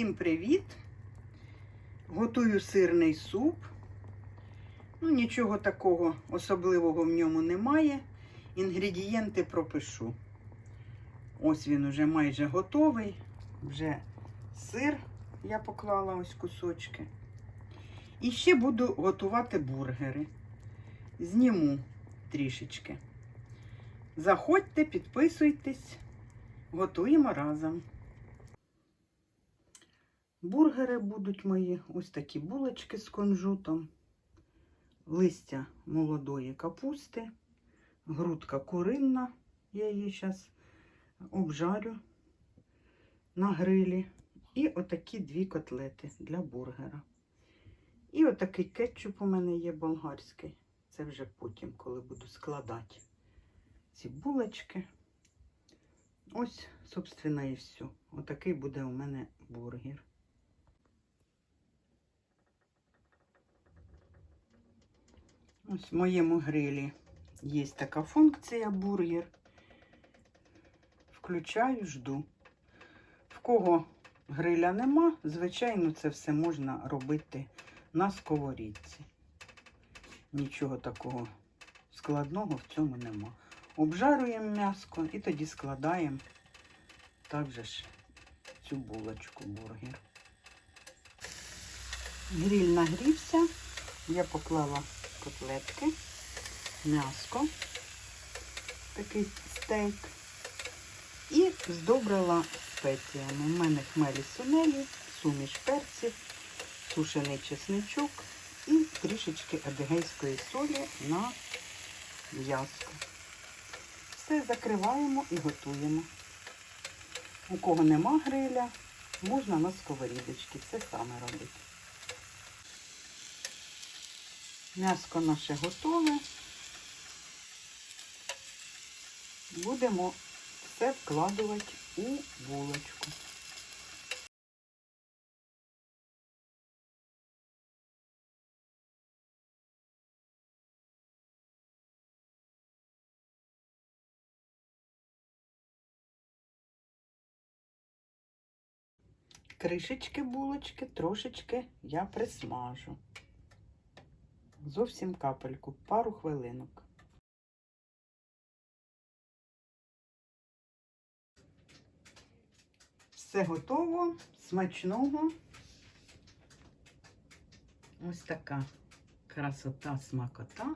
Всім привіт! Готую сирний суп. Ну, нічого такого особливого в ньому немає. Інгредієнти пропишу. Ось він уже майже готовий. Вже сир я поклала ось кусочки. І ще буду готувати бургери. Зніму трішечки. Заходьте, підписуйтесь, готуємо разом. Бургери будуть мої ось такі булочки з кунжутом, листя молодої капусти, грудка куринна, я її зараз обжарю на грилі. І отакі дві котлети для бургера. І отакий кетчуп у мене є болгарський. Це вже потім, коли буду складати ці булочки. Ось, собственно, і все. Отакий буде у мене бургер. Ось в моєму грилі є така функція бургер. Включаю, жду. В кого гриля нема, звичайно, це все можна робити на сковорідці. Нічого такого складного в цьому нема. Обжарюємо м'яско і тоді складаємо також цю булочку бургер. Гриль нагрівся, я поклала котлетки, м'яско, такий стейк. І здобрила спеціями. У мене хмелі сунелі, суміш перців, сушений чесничок і трішечки адигейської солі на м'яско. Все закриваємо і готуємо. У кого нема гриля, можна на сковорідочці. Це саме робити. М'яско наше готове. Будемо все вкладувати у булочку. Кришечки булочки трошечки я присмажу. Зовсім капельку, пару хвилинок. Все готово, смачного. Ось така красота, смакота.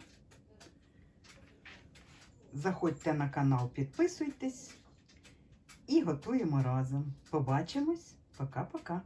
Заходьте на канал, підписуйтесь і готуємо разом. Побачимось. Пока-пока.